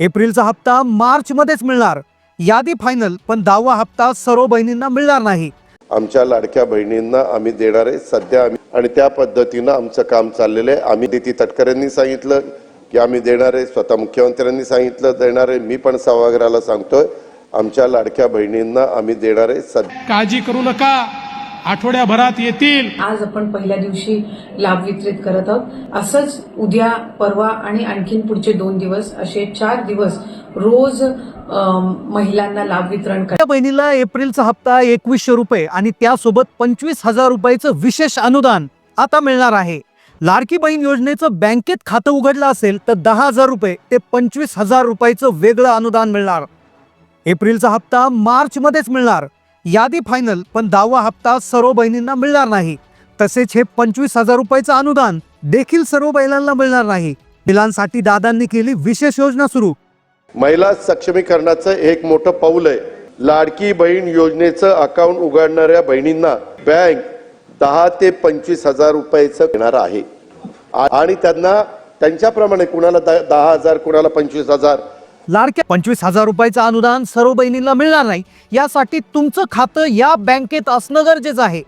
एप्रिलचा हप्ता मार्चमध्येच मिळणार. यादी फायनल पण दहावा हप्ता सर्व बहिणींना मिळणार नाही. आमच्या लाडक्या बहिणींना आम्ही देणार आहे. सध्या आम्ही आणि त्या पद्धतीनं आमचं काम चाललेलं आहे. आम्ही दिती तटकरेंनी सांगितलं की आम्ही देणार आहे. स्वतः मुख्यमंत्र्यांनी सांगितलं देणार आहे. मी पण सभागृहाला सांगतोय. आमच्या लाडक्या बहिणींना आम्ही देणार आहे. सध्या काळजी करू नका. आठवड्याभरात येतील. आज आपण पहिल्या दिवशी लाभ वितरित करत आहोत. असंच उद्या परवा आणि आणखीन पुढचे दोन दिवस असे चार दिवस रोज महिलांना लाभ वितरण बहिणीला एप्रिलचा हप्ता एकवीसशे रुपये आणि त्यासोबत पंचवीस हजार रुपयाचं विशेष अनुदान आता मिळणार आहे. लाडकी बहीण योजनेचं बँकेत खातं उघडलं असेल तर दहा हजार रुपये ते पंचवीस हजार रुपयाचं वेगळं अनुदान मिळणार. एप्रिलचा हप्ता मार्चमध्येच मिळणार. यादी फायनल पण दहावा हप्ता सर्व बहिणींना मिळणार नाही. तसेच हे पंचवीस हजार रुपयाचं अनुदान देखील सर्व बैलांना मिळणार नाही. मुलांसाठी दादांनी केली विशेष योजना सुरू. महिला सक्षमीकरणाचं एक मोठं पाऊल आहे. लाडकी बहीण योजनेचं अकाउंट उघडणाऱ्या बहिणींना बँक दहा ते पंचवीस हजार रुपयाचं देणार आहे. आणि त्यांना त्यांच्याप्रमाणे कुणाला द- दहा हजार कुणाला पंचवीस हजार लाडक्या पंचवीस हजार रुपयाचं अनुदान सर्व बहिणींना मिळणार नाही. यासाठी तुमचं खातं या बँकेत असणं गरजेचं आहे.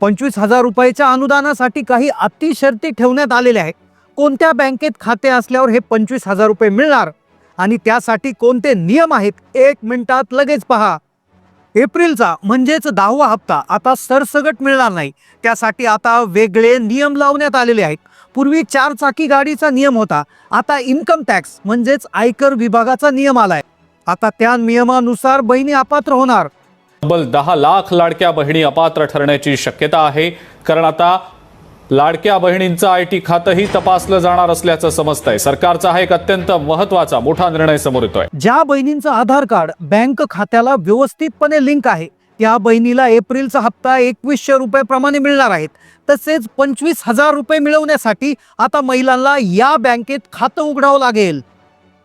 पंचवीस हजार रुपयाच्या अनुदानासाठी काही अतिशर्ती शर्ती ठेवण्यात आलेल्या आहेत. कोणत्या बँकेत खाते असल्यावर हे पंचवीस हजार रुपये मिळणार? आणि त्यासाठी कोणते नियम आहेत? एक मिनिटात लगेच पहा. एप्रिलचा म्हणजेच दहावा हप्ता आता सरसगट मिळणार नाही. त्यासाठी आता वेगळे नियम लावण्यात आलेले आहेत. पूर्वी चार चाकी गाडीचा नियम होता. आता इन्कम टॅक्स म्हणजेच आयकर विभागाचा नियम आलाय. आता त्या नियमानुसार बहिणी अपात्र होणार. तब्बल दहा लाख लाडक्या बहिणी अपात्र ठरण्याची शक्यता आहे. कारण आता लाडक्या बहिणींचं आय टी खातंही तपासलं जाणार असल्याचं समजतंय. सरकारचा हा एक अत्यंत महत्त्वाचा मोठा निर्णय समोर येतोय. ज्या बहिणींचं आधार कार्ड बँक खात्याला व्यवस्थितपणे लिंक आहे त्या बहिणीला एप्रिलचा हप्ता एकवीसशे रुपयाप्रमाणे मिळणार आहेत. तसेच पंचवीस हजार रुपये मिळवण्यासाठी आता महिलांना या बँकेत खातं उघडावं लागेल.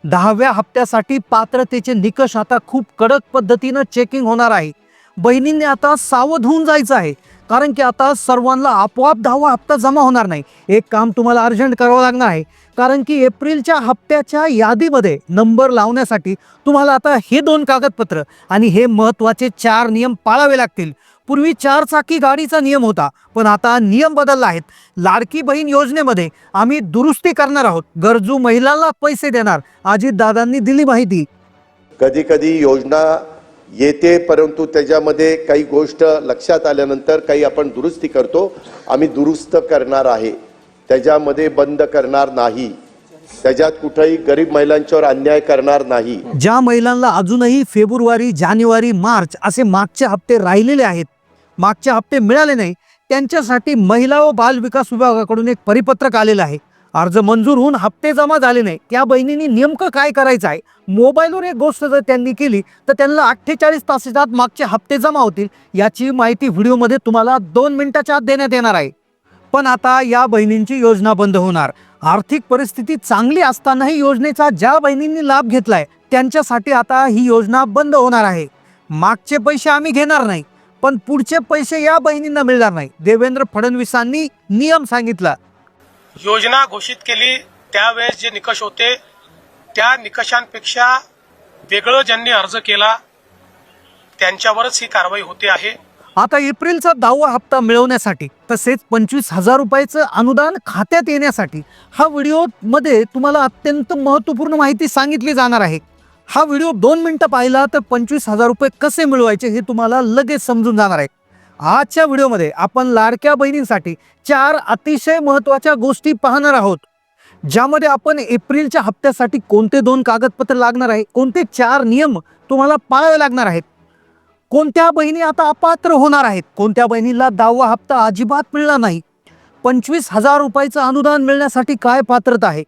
दहाव्या हप्त्यासाठी पात्रतेचे निकष आता खूप कडक पद्धतीनं चेकिंग होणार आहे. बहिणींनी आता सावध होऊन जायचं आहे. कारण की आता सर्वांना आपोआप दहावा हप्ता जमा होणार नाही. एक काम तुम्हाला अर्जंट करावं लागणार आहे. कारण की एप्रिलच्या हप्त्याच्या यादीमध्ये नंबर लावण्यासाठी तुम्हाला आता हे दोन कागदपत्र आणि हे महत्त्वाचे चार नियम पाळावे लागतील. पूर्वी चार चाकी गाडीचा नियम होता पण आता नियम बदलला आहेत. लाडकी बहीण योजनेमध्ये आम्ही दुरुस्ती करणार आहोत. गरजू महिलांना पैसे देणार अजित दादांनी दिली माहिती. कधी कधी योजना येते परंतु त्याच्यामध्ये काही गोष्ट लक्षात आल्यानंतर काही आपण दुरुस्ती करतो. आम्ही दुरुस्त करणार आहे. त्याच्यामध्ये बंद करणार नाही. त्याच्यात कुठेही गरीब महिलांच्यावर अन्याय करणार नाही. ज्या महिलांना अजूनही फेब्रुवारी जानेवारी मार्च असे मागचे हप्ते राहिलेले आहेत मागचे हप्ते मिळाले नाही त्यांच्यासाठी महिला व बाल विकास विभागाकडून एक परिपत्रक आलेलं आहे. अर्ज मंजूर होऊन हप्ते जमा झाले नाही. त्या बहिणींनी नेमकं काय करायचं आहे? मोबाईलवर एक गोष्ट जर त्यांनी केली तर त्यांना अठ्ठेचाळीस तासात मागचे हप्ते जमा होतील याची माहिती व्हिडिओमध्ये तुम्हाला दोन मिनिटाच्या आत देण्यात येणार आहे. पण आता या बहिणींची योजना बंद होणार. आर्थिक परिस्थिती चांगली असतानाही योजनेचा ज्या बहिणींनी लाभ घेतलाय त्यांच्यासाठी आता ही योजना बंद होणार आहे. मागचे पैसे आम्ही घेणार नाही पण पुढचे पैसे या बहिणींना मिळणार नाही. देवेंद्र फडणवीसांनी नियम सांगितला योजना घोषित केली. त्यावेळेस जे निकष होते त्या निकषांपेक्षा वेगळं ज्यांनी अर्ज केला त्यांच्यावरच ही कारवाई होते आहे. आता एप्रिलचा दहावा हप्ता मिळवण्यासाठी तसेच पंचवीस हजार रुपयाचं अनुदान खात्यात येण्यासाठी हा व्हिडिओमध्ये तुम्हाला अत्यंत महत्त्वपूर्ण माहिती सांगितली जाणार आहे. हा व्हिडिओ दोन मिनिटं पाहिला तर पंचवीस हजार रुपये कसे मिळवायचे हे तुम्हाला लगेच समजून जाणार आहे. आजच्या व्हिडिओमध्ये आपण लाडक्या बहिणींसाठी चार अतिशय महत्त्वाच्या गोष्टी पाहणार आहोत. ज्यामध्ये आपण एप्रिलच्या हप्त्यासाठी कोणते दोन कागदपत्र लागणार आहे कोणते चार नियम तुम्हाला पाळावे लागणार आहेत. कोणत्या बहिणी आता अपात्र होणार आहेत कोणत्या बहिणीला दहावा हप्ता अजिबात मिळणार नाही. पंचवीस हजार रुपयाचं अनुदान मिळण्यासाठी काय पात्रता आहे?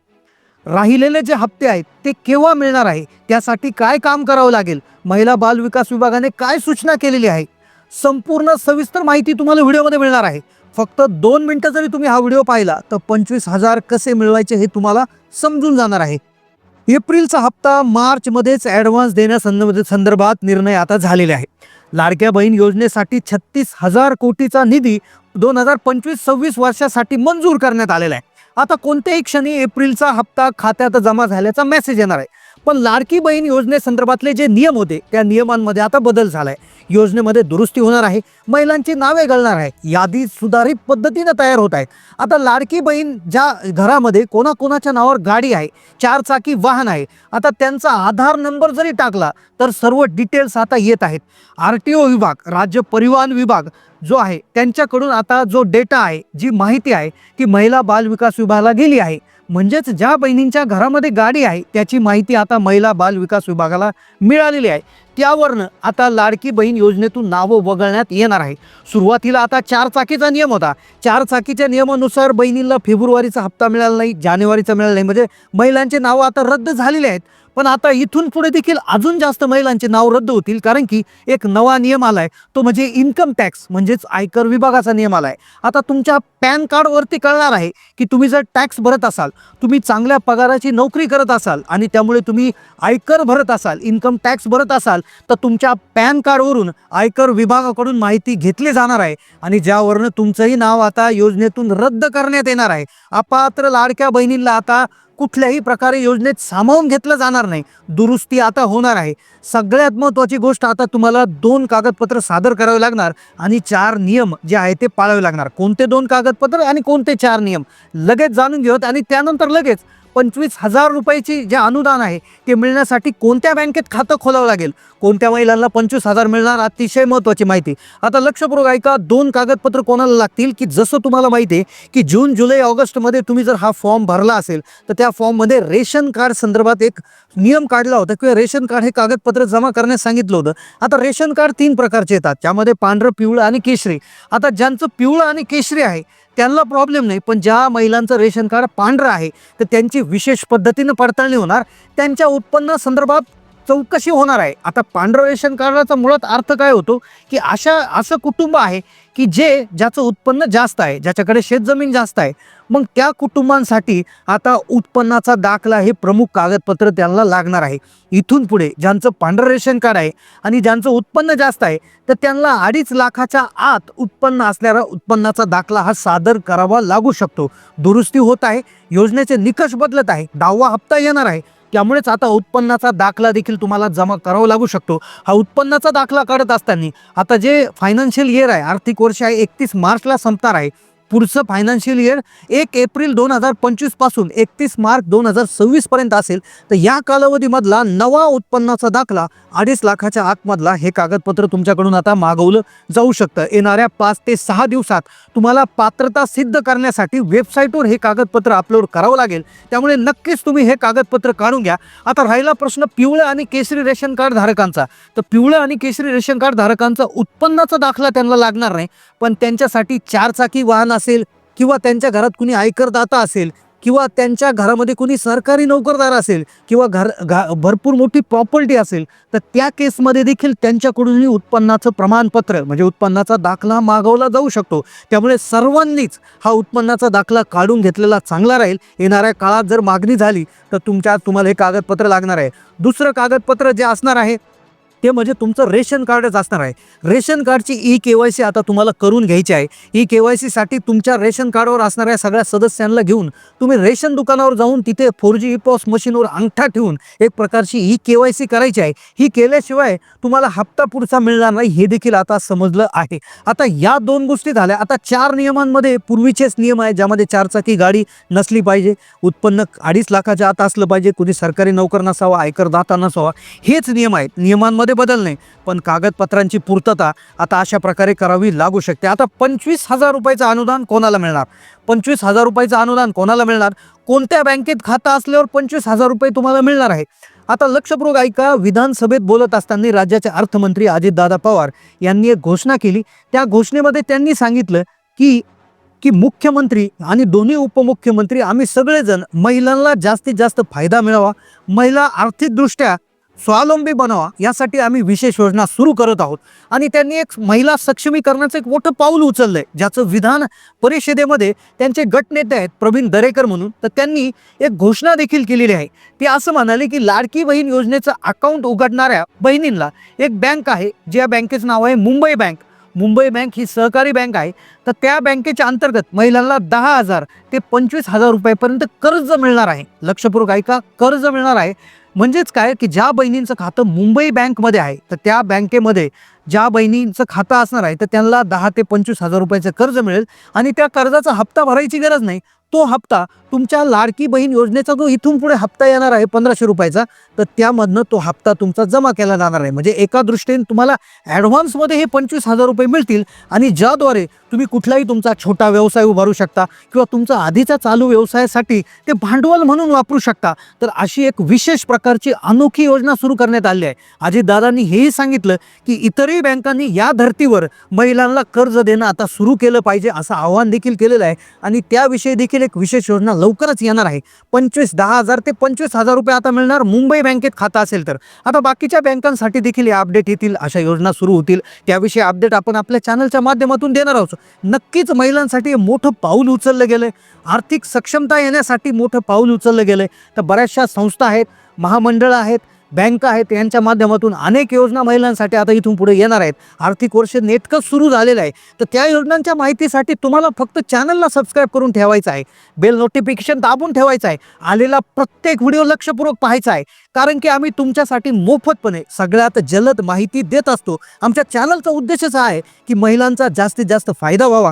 राहिलेले जे हप्ते आहेत ते केव्हा मिळणार आहे? त्यासाठी काय काम करावं लागेल? महिला बाल विकास विभागाने काय सूचना केलेली आहे? संपूर्ण सविस्तर माहिती तुम्हाला व्हिडिओमध्ये मिळणार आहे. फक्त दोन मिनटं जरी तुम्ही हा व्हिडिओ पाहिला तर पंचवीस हजार कसे मिळवायचे हे तुम्हाला समजून जाणार आहे. एप्रिलचा हप्ता मार्चमध्येच ॲडव्हान्स देण्यासंदर्भात संदर्भात निर्णय आता झालेले आहे. लाडक्या बहीण योजनेसाठी छत्तीस हजार कोटीचा निधी दोन हजार पंचवीस सव्वीस वर्षासाठी मंजूर करण्यात आलेला आहे. आता कोणत्याही क्षणी एप्रिलचा हप्ता खात्यात जमा झाल्याचा मेसेज येणार आहे. पण लाडकी बहीण योजनेसंदर्भातले जे नियम होते त्या नियमांमध्ये आता बदल झाला आहे योजनेमध्ये दुरुस्ती होणार आहे महिलांची नावे घालणार आहे यादी सुधारित पद्धतीनं तयार होत आहेत. आता लाडकी बहीण ज्या घरामध्ये कोणाकोणाच्या नावावर गाडी आहे चार चाकी वाहन आहे आता त्यांचा आधार नंबर जरी टाकला तर सर्व डिटेल्स आता येत आहेत. आर टी ओ विभाग राज्य परिवहन विभाग जो आहे त्यांच्याकडून आता जो डेटा आहे जी माहिती आहे ती महिला बाल विकास विभागाला गेली आहे. म्हणजेच ज्या बहिणींच्या घरामध्ये गाडी आहे त्याची माहिती आता महिला बाल विकास विभागाला मिळालेली आहे. त्यावरनं आता लाडकी बहीण योजनेतून नावं वगळण्यात येणार आहे. सुरुवातीला आता चार चाकीचा नियम होता. चार चाकीच्या नियमानुसार बहिणींना फेब्रुवारीचा हप्ता मिळाला नाही जानेवारीचा मिळाला नाही. म्हणजे महिलांचे नावं आता रद्द झालेले आहेत. पण आता इथून पुढे देखील अजून जास्त महिलांचे नाव रद्द होतील कारण की एक नवा नियम आलाय तो म्हणजे इन्कम टॅक्स म्हणजेच आयकर विभागाचा नियम आलाय आता तुमच्या पॅन कार्डवरती कळणार आहे की तुम्ही जर टॅक्स भरत असाल तुम्ही चांगल्या पगाराची नोकरी करत असाल आणि त्यामुळे तुम्ही आयकर भरत असाल इन्कम टॅक्स भरत असाल तर तुमच्या पॅन कार्डवरून आयकर विभागाकडून माहिती घेतली जाणार आहे आणि ज्यावरनं तुमचंही नाव आता योजनेतून रद्द करण्यात येणार आहे. अपात्र लाडक्या बहिणींना आता कुठल्याही प्रकारे योजनेत सामावून घेतलं जाणार नाही. दुरुस्ती आता होणार आहे. सगळ्यात महत्त्वाची गोष्ट आता तुम्हाला दोन कागदपत्र सादर करावे लागणार आणि चार नियम जे आहे ते पाळावे लागणार. कोणते दोन कागदपत्र आणि कोणते चार नियम? लगेच जाणून घेऊत आणि त्यानंतर लगेच पंचवीस हजार रुपयाची जे अनुदान आहे ते मिळण्यासाठी कोणत्या बँकेत खातं खोलावं लागेल? कोणत्या महिलांना पंचवीस हजार मिळणार? अतिशय महत्त्वाची माहिती. आता लक्षपूर्वक ऐका दोन कागदपत्र कोणाला लागतील? की जसं तुम्हाला माहिती आहे की जून जुलै ऑगस्टमध्ये तुम्ही जर हा फॉर्म भरला असेल तर त्या फॉर्ममध्ये रेशन कार्ड संदर्भात एक नियम काढला होता किंवा रेशन कार्ड हे कागदपत्र जमा करण्यास सांगितलं होतं. आता रेशन कार्ड तीन प्रकारचे येतात त्यामध्ये पांढरं पिवळं आणि केशरी. आता ज्यांचं पिवळं आणि केशरी आहे त्यांना प्रॉब्लेम नाही. पण ज्या महिलांचं रेशन कार्ड पांढरं आहे तर त्यांची विशेष पद्धतीनं पडताळणी होणार. त्यांच्या उत्पन्नासंदर्भात चौकशी होणार आहे. आता पांढरं रेशन कार्डाचा मुळात अर्थ काय होतो की अशा असं कुटुंब आहे की जे ज्याचं उत्पन्न जास्त आहे ज्याच्याकडे शेतजमीन जास्त आहे मग त्या कुटुंबांसाठी आता उत्पन्नाचा दाखला हे प्रमुख कागदपत्र त्यांना लागणार आहे. इथून पुढे ज्यांचं पांढरं रेशन कार्ड आहे आणि ज्यांचं उत्पन्न जास्त आहे तर त्यांना अडीच लाखाच्या आत उत्पन्न असणारा उत्पन्नाचा दाखला हा सादर करावा लागू शकतो. दुरुस्ती होत आहे योजनेचे निकष बदलत आहे दहावा हप्ता येणार आहे त्यामुळेच आता उत्पन्नाचा दाखला देखील तुम्हाला जमा करावा लागू शकतो. हा उत्पन्नाचा दाखला काढत असताना आता जे फायनान्शियल इयर आहे आर्थिक वर्ष आहे एकतीस मार्चला संपणार आहे. पुढचं फायनान्शियल इयर एक एप्रिल दोन हजार पंचवीसपासून एकतीस मार्च दोन हजार सव्वीसपर्यंत असेल. तर या कालावधीमधला नवा उत्पन्नाचा दाखला अडीच लाखाच्या आतमधला हे कागदपत्र तुमच्याकडून आता मागवलं जाऊ शकतं. येणाऱ्या पाच ते सहा दिवसात तुम्हाला पात्रता सिद्ध करण्यासाठी वेबसाईटवर हे कागदपत्र अपलोड करावं लागेल. त्यामुळे नक्कीच तुम्ही हे कागदपत्र काढून घ्या. आता राहिला प्रश्न पिवळं आणि केसरी रेशन कार्ड धारकांचा. तर पिवळं आणि केशरी रेशन कार्ड धारकांचा उत्पन्नाचा दाखला त्यांना लागणार नाही. पण त्यांच्यासाठी चारचाकी वाहन असेल किंवा त्यांच्या घरात कुणी आयकरदाता असेल किंवा त्यांच्या घरामध्ये कुणी सरकारी नोकरदार असेल किंवा घर घा भरपूर मोठी प्रॉपर्टी असेल तर त्या केसमध्ये देखील त्यांच्याकडूनही उत्पन्नाचं प्रमाणपत्र म्हणजे उत्पन्नाचा दाखला मागवला जाऊ शकतो. त्यामुळे सर्वांनीच हा उत्पन्नाचा दाखला काढून घेतलेला चांगला राहील. येणाऱ्या काळात जर मागणी झाली तर तुमच्या तुम्हाला हे कागदपत्र लागणार आहे. दुसरं कागदपत्र जे असणार आहे ते म्हणजे तुमचं रेशन कार्डच असणार आहे. रेशन कार्डची ई के वाय सी आता तुम्हाला करून घ्यायची आहे. ई के वाय सीसाठी तुमच्या रेशन कार्डवर असणाऱ्या सगळ्या सदस्यांना घेऊन तुम्ही रेशन दुकानावर जाऊन तिथे फोर जी पॉस मशीनवर अंगठा ठेवून एक प्रकारची ई के वाय सी करायची आहे. ही केल्याशिवाय तुम्हाला हप्ता पुढचा मिळणार नाही हे देखील आता समजलं आहे. आता या दोन गोष्टी झाल्या. आता चार नियमांमध्ये पूर्वीचेच नियम आहे ज्यामध्ये चारचाकी गाडी नसली पाहिजे उत्पन्न अडीच लाखाच्या आत असलं पाहिजे कुणी सरकारी नोकर नसावा आयकरदाता नसावा हेच नियम आहेत. नियमांमध्ये बदल नाही. पण कागदपत्रांची पूर्तता आता अशा प्रकारे करावी लागू शकते. आता पंचवीस हजार रुपयाचं अनुदान कोणाला मिळणार? पंचवीस हजार रुपयाचं अनुदान कोणाला मिळणार? कोणत्या बँकेत खातं असल्यावर पंचवीस हजार रुपये तुम्हाला मिळणार आहे? आता लक्षपूर्वक ऐका विधानसभेत बोलत असताना राज्याचे अर्थमंत्री अजितदादा पवार यांनी एक घोषणा केली. त्या घोषणेमध्ये त्यांनी सांगितलं की की मुख्यमंत्री आणि दोन्ही उपमुख्यमंत्री आम्ही सगळेजण महिलांना जास्तीत जास्त फायदा मिळावा. महिला आर्थिकदृष्ट्या स्वावलंबी बनावा यासाठी आम्ही विशेष योजना सुरू करत आहोत. आणि त्यांनी एक महिला सक्षमीकरणाचं एक मोठं पाऊल उचललंय ज्याचं विधान परिषदेमध्ये त्यांचे गटनेते आहेत प्रवीण दरेकर म्हणून. तर त्यांनी एक घोषणा देखील केलेली आहे. ते असं म्हणाले की लाडकी बहीण योजनेचं अकाउंट उघडणाऱ्या बहिणींना एक बँक आहे ज्या बँकेचं नाव आहे मुंबई बँक मुंबई बँक ही सहकारी बँक आहे. तर त्या बँकेच्या अंतर्गत महिलांना दहा हजार ते पंचवीस हजार रुपयापर्यंत कर्ज मिळणार आहे. लक्षपूर्वक ऐका कर्ज मिळणार आहे. म्हणजेच काय की ज्या बहिणींचं खातं मुंबई बँकमध्ये आहे तर त्या बँकेमध्ये ज्या बहिणींचं खातं असणार आहे तर त्यांना दहा ते पंचवीस हजार रुपयाचं कर्ज मिळेल आणि त्या कर्जाचा हप्ता भरायची गरज नाही. तो हप्ता तुमच्या लाडकी बहीण योजनेचा जो इथून पुढे हप्ता येणार आहे पंधराशे रुपयाचा तर त्यामधनं तो हप्ता तुमचा जमा केला जाणार आहे. म्हणजे एका दृष्टीने तुम्हाला ॲडव्हान्समध्ये हे पंचवीस हजार रुपये मिळतील आणि ज्याद्वारे तुम्ही कुठलाही तुमचा छोटा व्यवसाय उभारू शकता किंवा तुमचा आधीचा चालू व्यवसायासाठी ते भांडवल म्हणून वापरू शकता तर अशी एक विशेष प्रकारची अनोखी योजना सुरू करण्यात आली आहे. अजितदादांनी हेही सांगितलं की इतरही बँकांनी या धर्तीवर महिलांना कर्ज देणं आता सुरू केलं पाहिजे असं आव्हान देखील केलेलं आहे. आणि त्याविषयी देखील एक विशेष योजना लवकरच येणार आहे. पंचवीस दहा हजार ते पंचवीस हजार रुपये आता मिळणार मुंबई बँकेत खातं असेल तर. आता बाकीच्या बँकांसाठी देखील या अपडेट येतील अशा योजना सुरू होतील. त्याविषयी अपडेट आपण आपल्या चॅनलच्या माध्यमातून देणार आहोत. नक्कीच महिलांसाठी मोठं पाऊल उचललं गेलं आर्थिक सक्षमता येण्यासाठी मोठं पाऊल उचललं गेलं तर बऱ्याचशा संस्था आहेत महामंडळं आहेत बँका आहेत यांच्या माध्यमातून अनेक योजना महिलांसाठी आता इथून पुढे येणार आहेत. आर्थिक वर्ष नेटकंच सुरू झालेलं आहे. तर त्या योजनांच्या माहितीसाठी तुम्हाला फक्त चॅनलला सबस्क्राईब करून ठेवायचं आहे. बेल नोटिफिकेशन दाबून ठेवायचं आहे. आलेला प्रत्येक व्हिडिओ लक्षपूर्वक पाहायचा आहे. कारण की आम्ही तुमच्यासाठी मोफतपणे सगळ्यात जलद माहिती देत असतो. आमच्या चॅनलचा उद्देशच आहे की महिलांचा जास्तीत जास्त फायदा व्हावा.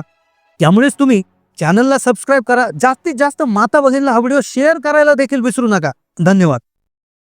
त्यामुळेच तुम्ही चॅनलला सबस्क्राईब करा. जास्तीत जास्त माता भगिनीला हा व्हिडिओ शेअर करायला देखील विसरू नका. धन्यवाद.